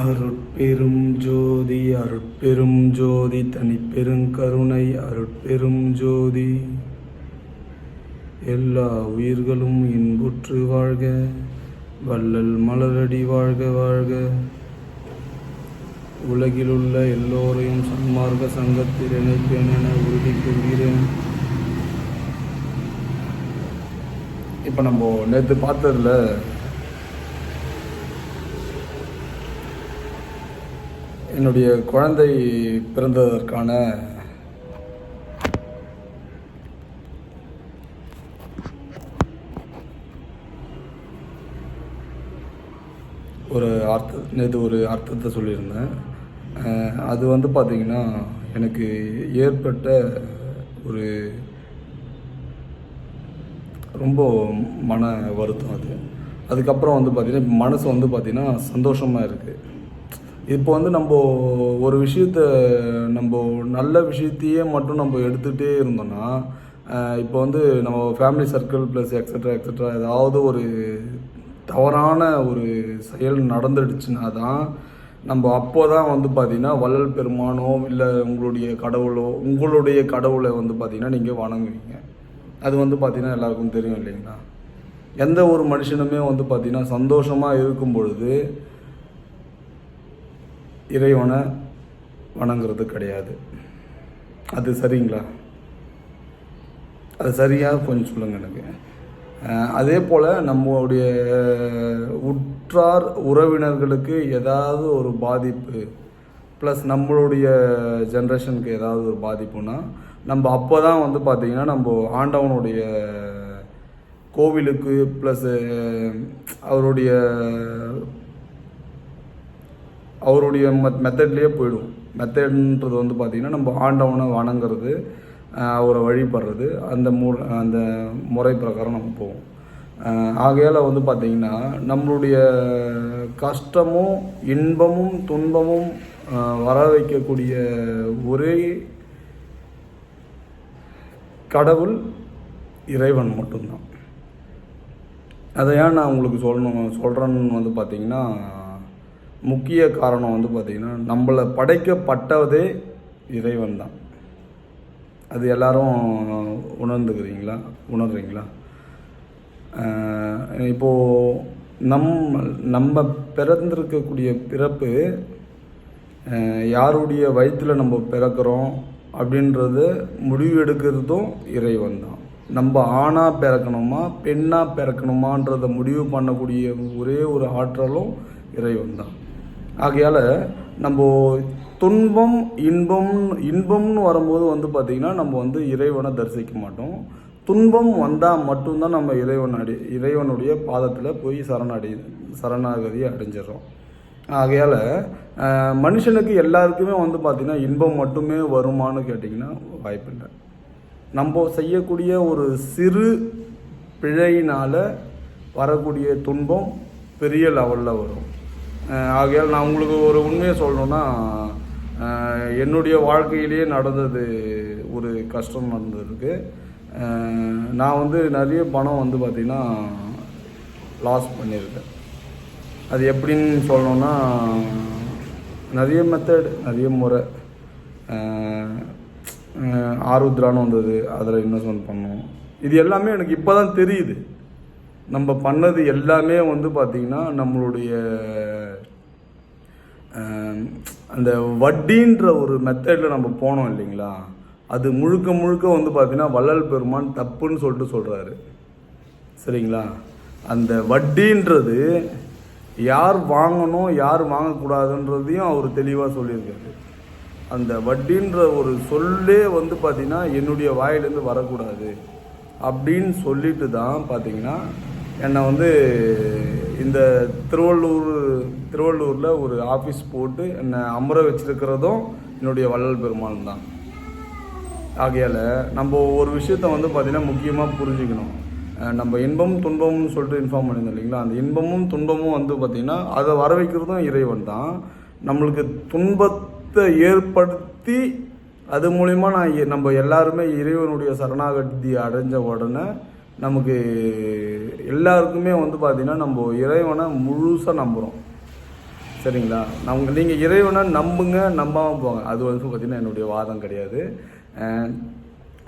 அருட்பெரும் ஜோதி அருட்பெரும் ஜோதி தனிப்பெருங்கருணை அருட்பெரும் ஜோதி. எல்லா உயிர்களும் இன்புற்று வாழ்க வள்ளல் மலரடி வாழ்க வாழ்க. உலகிலுள்ள எல்லோரையும் சன்மார்க்க சங்கத்தில் இணைப்பேன் என உறுதி கூறுகிறேன். இப்போ நம்ம நேற்று பார்த்ததுல என்னுடைய குழந்தை பிறந்ததற்கான ஒரு அர்த்த நேற்று ஒரு அர்த்தத்தை சொல்லியிருந்தேன். அது வந்து பார்த்திங்கன்னா எனக்கு ஏற்பட்ட ஒரு ரொம்ப மன வருத்தம் அது. அதுக்கப்புறம் வந்து பார்த்திங்கன்னா மனசு வந்து பார்த்திங்கன்னா சந்தோஷமாக இருக்குது இப்போ வந்து நம்ம ஒரு விஷயத்த நம்ம நல்ல விஷயத்தையே மட்டும் நம்ம எடுத்துகிட்டே இருந்தோம்னா இப்போ வந்து நம்ம family circle plus extra extra ஏதாவது ஒரு தவறான ஒரு செயல் நடந்துடுச்சுன்னா தான் நம்ம அப்போ தான் வந்து பார்த்திங்கன்னா வள்ளல் பெருமானோ இல்லை உங்களுடைய கடவுளோ உங்களுடைய கடவுளை வந்து பார்த்திங்கன்னா நீங்கள் வணங்குவீங்க. அது வந்து பார்த்திங்கன்னா எல்லாருக்கும் தெரியும் இல்லைங்களா? எந்த ஒரு மனுஷனுமே வந்து பார்த்திங்கன்னா சந்தோஷமாக இருக்கும் பொழுது இறைவனை வணங்குறது கிடையாது. அது சரிங்களா? அது சரியாக கொஞ்சம் சொல்லுங்கள் எனக்கு. அதே போல் நம்மளுடைய உற்றார் உறவினர்களுக்கு ஏதாவது ஒரு பாதிப்பு ப்ளஸ் நம்மளுடைய ஜென்ரேஷனுக்கு ஏதாவது ஒரு பாதிப்புனா நம்ம அப்போ தான் வந்து பார்த்திங்கன்னா நம்ம ஆண்டவனுடைய கோவிலுக்கு ப்ளஸ்ஸு அவருடைய அவருடைய மெத் மெத்தட்லேயே போயிடும். மெத்தட்ன்றது வந்து பார்த்திங்கன்னா நம்ம ஆண்டவனை வணங்குறது அவரை வழிபடுறது அந்த மு அந்த முறை பிரகாரம் நம்ம போவோம். ஆகையால் வந்து பார்த்திங்கன்னா நம்மளுடைய கஷ்டமும் இன்பமும் துன்பமும் வர வைக்கக்கூடிய ஒரே கடவுள் இறைவன் மட்டும்தான். அதை ஏன் நான் உங்களுக்கு சொல்லணும் சொல்கிறேன்னு வந்து பார்த்திங்கன்னா முக்கிய காரணம் வந்து பார்த்திங்கன்னா நம்மளை படைக்கப்பட்டதே இறைவன் தான் அது எல்லாரும் உணர்ந்துக்கிறீங்களா? உணர்றீங்களா? இப்போது நம் நம்ம பிறந்திருக்கக்கூடிய பிறப்பு யாருடைய வயிற்றில் நம்ம பிறக்கிறோம் அப்படின்றது முடிவு எடுக்கிறதும் இறைவன் தான் நம்ம ஆணாக பிறக்கணுமா பெண்ணாக பிறக்கணுமான்றதை முடிவு பண்ணக்கூடிய ஒரே ஒரு ஆற்றலும் இறைவன் தான் ஆகையால் நம்ம துன்பம் இன்பம் இன்பம்னு வரும்போது வந்து பார்த்திங்கன்னா நம்ம வந்து இறைவனை தரிசிக்க மாட்டோம். துன்பம் வந்தால் மட்டும்தான் நம்ம இறைவன் அடி இறைவனுடைய பாதத்தில் போய் சரணடை சரணாகதி அடைஞ்சிடறோம் ஆகையால் மனுஷனுக்கு எல்லாருக்குமே வந்து பார்த்திங்கன்னா இன்பம் மட்டுமே வருமானு கேட்டிங்கன்னா வாய்ப்பில்லை. நம்ம செய்யக்கூடிய ஒரு சிறு பிழையினால் வரக்கூடிய துன்பம் பெரிய லெவலில் வரும். ஆகையால் நான் உங்களுக்கு ஒரு உண்மையை சொல்லணுன்னா என்னுடைய வாழ்க்கையிலேயே நடந்தது ஒரு கஷ்டம் நடந்திருக்கு. நான் வந்து நிறைய பணம் வந்து பார்த்திங்கன்னா லாஸ் பண்ணியிருக்கேன். அது எப்படின்னு சொல்லணுன்னா நிறைய மெத்தட் நிறைய முறை. ஆருத்ரான்னு வந்தது அதில் இன்வெஸ்ட்மெண்ட் பண்ணோம். இது எல்லாமே எனக்கு இப்போ தான் தெரியுது. நம்ம பண்ணது எல்லாமே வந்து பார்த்திங்கன்னா நம்மளுடைய அந்த வட்டின்ற ஒரு மெத்தடில் நம்ம போனோம் இல்லைங்களா? அது முழுக்க முழுக்க வந்து பார்த்திங்கன்னா வள்ளல் பெருமான் தப்புன்னு சொல்லிட்டு சொல்கிறாரு சரிங்களா? அந்த வட்டின்றது யார் வாங்கணும் யார் வாங்கக்கூடாதுன்றதையும் அவர் தெளிவாக சொல்லியிருக்காரு. அந்த வட்டின்ற ஒரு சொல்லே வந்து பார்த்திங்கன்னா என்னுடைய வாயிலேருந்து வரக்கூடாது. அப்படின்னு சொல்லிட்டு தான் பார்த்தீங்கன்னா என்னை வந்து இந்த திருவள்ளூர் திருவள்ளூரில் ஒரு ஆஃபீஸ் போட்டு என்னை அமர வச்சிருக்கிறதும் என்னுடைய வள்ளல் பெருமாள் தான். ஆகையால் நம்ம ஒரு விஷயத்த வந்து பார்த்திங்கன்னா முக்கியமாக புரிஞ்சுக்கணும். நம்ம இன்பம் துன்பம்னு சொல்லிட்டு இன்ஃபார்ம் பண்ணியிருந்தோம் இல்லைங்களா? அந்த இன்பமும் துன்பமும் வந்து பார்த்திங்கன்னா அதை வர வைக்கிறதும் இறைவன் தான். நம்மளுக்கு துன்பத்தை ஏற்படுத்தி அது மூலிமா நான் நம்ம எல்லாருமே இறைவனுடைய சரணாகதி அடைஞ்ச உடனே நமக்கு எல்லாருக்குமே வந்து பார்த்திங்கன்னா நம்ம இறைவனை முழுசாக நம்புகிறோம் சரிங்களா? நம்ம நீங்கள் இறைவனை நம்புங்க நம்பாமல் போங்க. அது வந்து பார்த்திங்கன்னா என்னுடைய வாதம் கிடையாது.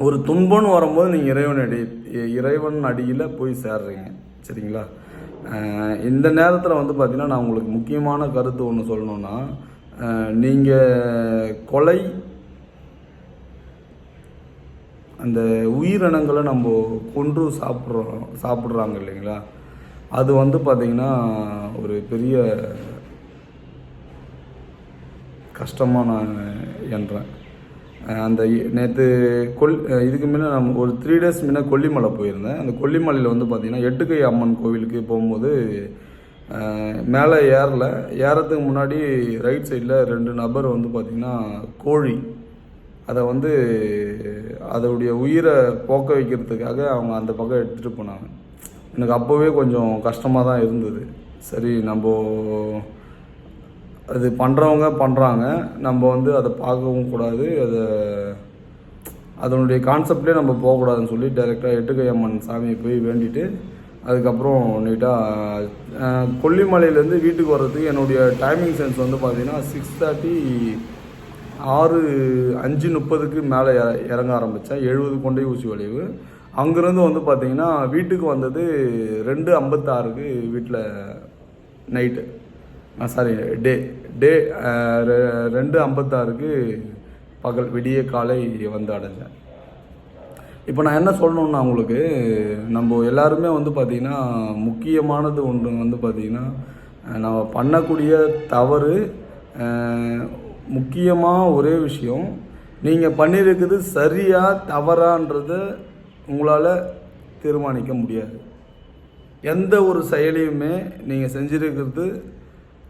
ஒரு துன்பம்னு வரும்போது நீங்கள் இறைவன் அடி இறைவன் அடியில் போய் சேர்றீங்க. சரிங்களா? இந்த நேரத்தில் வந்து பார்த்திங்கன்னா நான் உங்களுக்கு முக்கியமான கருத்து ஒன்று சொல்லணுன்னா நீங்கள் கொலை அந்த உயிரினங்களை நம்ம கொன்று சாப்பிட்றோம் சாப்பிட்றாங்க இல்லைங்களா? அது வந்து பார்த்திங்கன்னா ஒரு பெரிய கஷ்டமாக நான் என்றேன் அந்த நேற்று கொல் இதுக்கு முன்ன நான் ஒரு த்ரீ டேஸ் முன்ன கொல்லிமலை போயிருந்தேன். அந்த கொல்லிமலையில் வந்து பார்த்திங்கன்னா எட்டுக்கை அம்மன் கோவிலுக்கு போகும்போது மேலே ஏறல. ஏறதுக்கு முன்னாடி ரைட் சைடில் ரெண்டு நபர் வந்து பார்த்திங்கன்னா கோழி. அதை வந்து அதோடைய உயிரை போக்க வைக்கிறதுக்காக அவங்க அந்த பக்கம் எடுத்துகிட்டு போனாங்க. எனக்கு அப்போவே கொஞ்சம் கஷ்டமாக தான் இருந்தது. சரி நம்ம அது பண்ணுறவங்க பண்ணுறாங்க நம்ம வந்து அதை பார்க்கவும் கூடாது. அதை அதனுடைய கான்செப்ட்லேயே நம்ம போகக்கூடாதுன்னு சொல்லி டைரெக்டாக எட்டுக்கையம்மன் சாமியை போய் வேண்டிட்டு அதுக்கப்புறம் நீட்டாக கொல்லிமலையிலேருந்து வீட்டுக்கு வர்றதுக்கு என்னுடைய டைமிங் சென்ஸ் வந்து பார்த்தீங்கன்னா சிக்ஸ் தேர்ட்டி ஆறு அஞ்சு முப்பதுக்கு மேலே இற- இறங்க ஆரம்பித்தேன். எழுபது கொண்டை ஊசி வளைவு. அங்கேருந்து வந்து பார்த்தீங்கன்னா வீட்டுக்கு வந்தது ரெண்டு ஐம்பத்தாறுக்கு வீட்டில் நைட்டு. சாரி டே டே ரெண்டு ஐம்பத்தாறுக்கு பகல் விடிய காலை வந்து அடைஞ்சேன். இப்போ நான் என்ன சொல்லணுன்னா உங்களுக்கு நம்ம எல்லாருமே வந்து பார்த்திங்கன்னா முக்கியமானது ஒன்று வந்து பார்த்திங்கன்னா நம்ம பண்ணக்கூடிய தவறு முக்கியமாக ஒரே விஷயம் நீங்கள் பண்ணியிருக்குது சரியா தவறான்றத உங்களால் தீர்மானிக்க முடியாது. எந்த ஒரு செயலையுமே நீங்கள் செஞ்சிருக்கிறது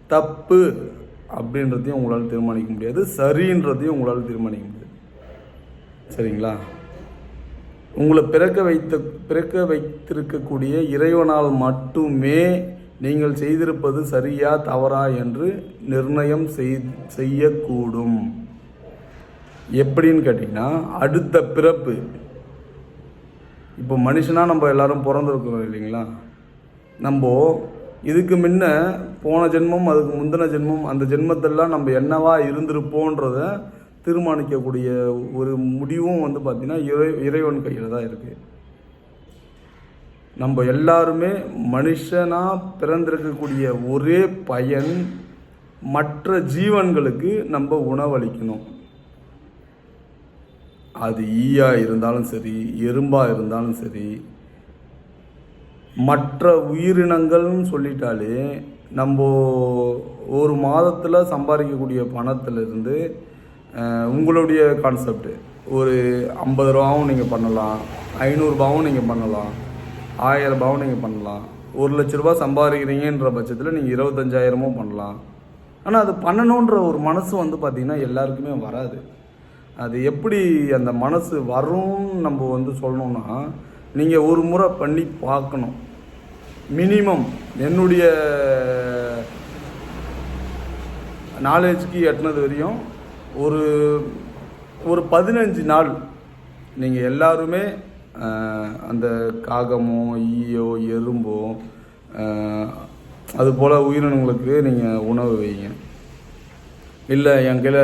தப்பு அப்படின்றதையும் உங்களால் தீர்மானிக்க முடியாது. சரின்றதையும் உங்களால் தீர்மானிக்க முடியாது. சரிங்களா? உங்களை பிறக்க வைத்த பிறக்க வைத்திருக்கக்கூடிய இறைவனால் மட்டுமே நீங்கள் செய்திருப்பது சரியா தவறா என்று நிர்ணயம் செய் செய்யக்கூடும். எப்படின்னு கேட்டிங்கன்னா அடுத்த பிறப்பு. இப்போ மனுஷனாக நம்ம எல்லாரும் பிறந்திருக்கிறோம் இல்லைங்களா? நம்ம இதுக்கு முன்ன போன ஜென்மம் அதுக்கு முந்தின ஜென்மம் அந்த ஜென்மத்தெல்லாம் நம்ம என்னவா இருந்திருப்போன்றத தீர்மானிக்கக்கூடிய ஒரு முடிவும் வந்து பார்த்திங்கன்னா இறை இறைவன் கையில் தான் இருக்குது நம்ம எல்லாருமே மனுஷனாக பிறந்திருக்கக்கூடிய ஒரே பயன் மற்ற ஜீவன்களுக்கு நம்ம உணவளிக்கணும். அது ஈயா இருந்தாலும் சரி எறும்பா இருந்தாலும் சரி மற்ற உயிரினங்கள்னு சொல்லிட்டாலே நம்ம ஒரு மாதத்தில் சம்பாதிக்கக்கூடிய பணத்திலிருந்து உங்களுடைய கான்செப்ட் ஒரு ஐம்பது ரூபாவும் நீங்கள் பண்ணலாம் ஐநூறுரூபாவும் நீங்கள் பண்ணலாம். ஆயிரம் ரூபாவும் நீங்கள் பண்ணலாம். ஒரு லட்ச ரூபா சம்பாதிக்கிறீங்கன்ற பட்சத்தில் நீங்கள் இருபத்தஞ்சாயிரமும் பண்ணலாம். ஆனால் அது பண்ணணுன்ற ஒரு மனசு வந்து பார்த்திங்கன்னா எல்லாருக்குமே வராது. அது எப்படி அந்த மனசு வரும்னு நம்ம வந்து சொல்லணும்னா நீங்கள் ஒரு முறை பண்ணி பார்க்கணும். மினிமம் என்னுடைய நாலேஜ்க்கு எட்டினது வரையும் ஒரு ஒரு பதினஞ்சு நாள் நீங்கள் எல்லாருமே அந்த காகமோ ஈயோ எறும்போ அதுபோல் அது போல் உயிரினங்களுக்கு நீங்கள் உணவு வைங்க. இல்லை என் கையில்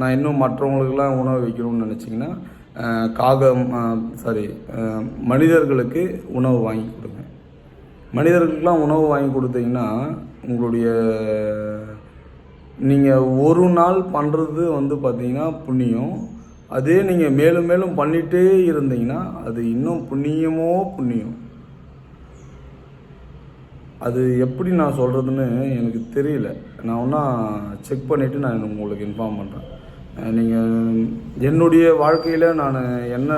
நான் இன்னும் மற்றவங்களுக்கெல்லாம் உணவு வைக்கணும்னு நினச்சிங்கன்னா காகம் சாரி மனிதர்களுக்கு உணவு வாங்கி கொடுங்க. மனிதர்களுக்கெலாம் உணவு வாங்கி கொடுத்தீங்கன்னா உங்களுடைய நீங்கள் ஒரு நாள் பண்ணுறது வந்து பார்த்திங்கன்னா புண்ணியம் அதே நீங்கள் மேலும் மேலும் பண்ணிகிட்டே இருந்தீங்கன்னா அது இன்னும் புண்ணியமோ புண்ணியம்? அது எப்படி நான் சொல்கிறதுன்னு எனக்கு தெரியல. நான் ஒன்றா செக் பண்ணிவிட்டு நான் உங்களுக்கு இன்ஃபார்ம் பண்ணுறேன் நீங்கள் என்னுடைய வாழ்க்கையில் நான் என்ன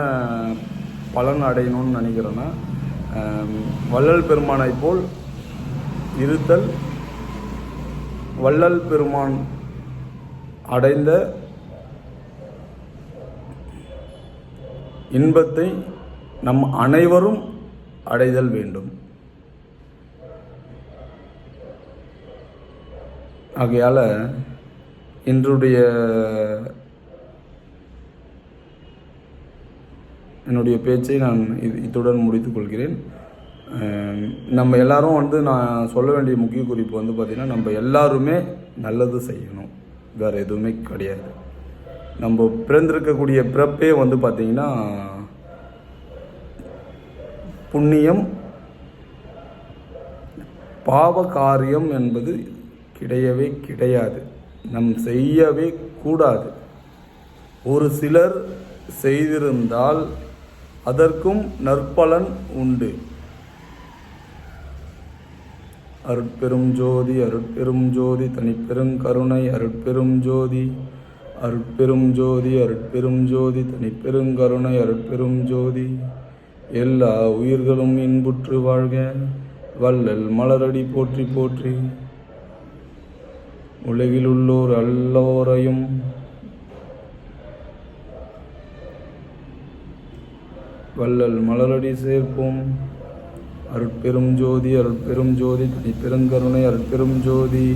பலன் அடையணும்னு நினைக்கிறேன்னா வள்ளல் பெருமானை போல் இருத்தல் வள்ளல் பெருமான் அடைந்த இன்பத்தை நம் அனைவரும் அடைதல் வேண்டும். ஆகையால் இன்றைய என்னுடைய பேச்சை நான் இது இத்துடன் முடித்துக் கொள்கிறேன். நம்ம எல்லாரும் வந்து நான் சொல்ல வேண்டிய முக்கிய குறிப்பு வந்து பார்த்திங்கன்னா நம்ம எல்லாருமே நல்லது செய்யணும். வேறு எதுவுமே கிடையாது. நம்ம பிறந்திருக்கக்கூடிய பிறப்பே வந்து பார்த்திங்கன்னா புண்ணியம் பாவ காரியம் என்பது கிடையவே கிடையாது. நம் செய்யவே கூடாது. ஒரு சிலர் செய்திருந்தால் அதற்கும் நற்பலன் உண்டு. அருட்பெரும் ஜோதி அருட்பெரும் ஜோதி தனிப்பெரும் கருணை அருட்பெரும் ஜோதி. அருட்பெரும் ஜோதி அருட்பெரும் ஜோதி தனிப்பெருங்கருணை அருட்பெரும் ஜோதி. எல்லா உயிர்களும் இன்புற்று வாழ்க வள்ளல் மலரடி போற்றி போற்றி. உலகில் உள்ளோர் அல்லோரையும் வள்ளல் மலரடி சேர்ப்போம். அருட்பெரும் ஜோதி அருட்பெரும் ஜோதி தனிப்பெருங்கருணை அருட்பெரும் ஜோதி.